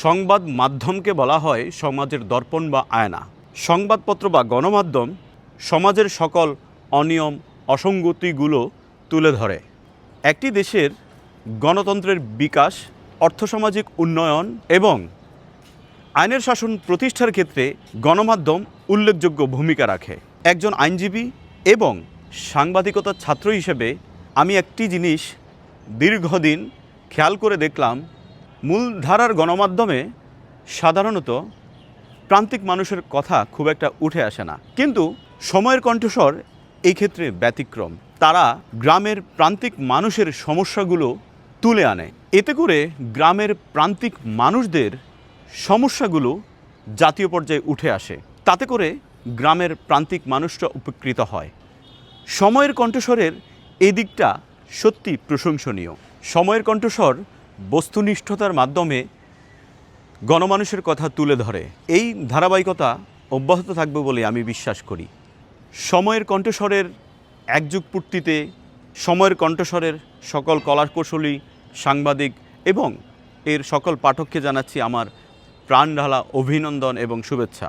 সংবাদ মাধ্যমকে বলা হয় সমাজের দর্পণ বা আয়না। সংবাদপত্র বা গণমাধ্যম সমাজের সকল অনিয়ম, অসঙ্গতিগুলো তুলে ধরে। একটি দেশের গণতন্ত্রের বিকাশ, অর্থসামাজিক উন্নয়ন এবং আইনের শাসন প্রতিষ্ঠার ক্ষেত্রে গণমাধ্যম উল্লেখযোগ্য ভূমিকা রাখে। একজন আইনজীবী এবং সাংবাদিকতার ছাত্র হিসেবে আমি একটি জিনিস দীর্ঘদিন খেয়াল করে দেখলাম মূলধারার গণমাধ্যমে সাধারণত প্রান্তিক মানুষের কথা খুব একটা উঠে আসে না। কিন্তু সময়ের কণ্ঠস্বর এই ক্ষেত্রে ব্যতিক্রম। তারা গ্রামের প্রান্তিক মানুষের সমস্যাগুলো তুলে আনে। এতে করে গ্রামের প্রান্তিক মানুষদের সমস্যাগুলো জাতীয় পর্যায়ে উঠে আসে। তাতে করে গ্রামের প্রান্তিক মানুষরা উপকৃত হয়। সময়ের কণ্ঠস্বরের এই দিকটা সত্যি প্রশংসনীয়। সময়ের কণ্ঠস্বর বস্তুনিষ্ঠতার মাধ্যমে গণমানুষের কথা তুলে ধরে। এই ধারাবাহিকতা অব্যাহত থাকবে বলে আমি বিশ্বাস করি। সময়ের কণ্ঠস্বরের একযুগ পূর্তিতে, সময়ের কণ্ঠস্বরের সকল কলাকৌশলী সাংবাদিক এবং এর সকল পাঠককে জানাচ্ছি আমার প্রাণঢালা অভিনন্দন এবং শুভেচ্ছা।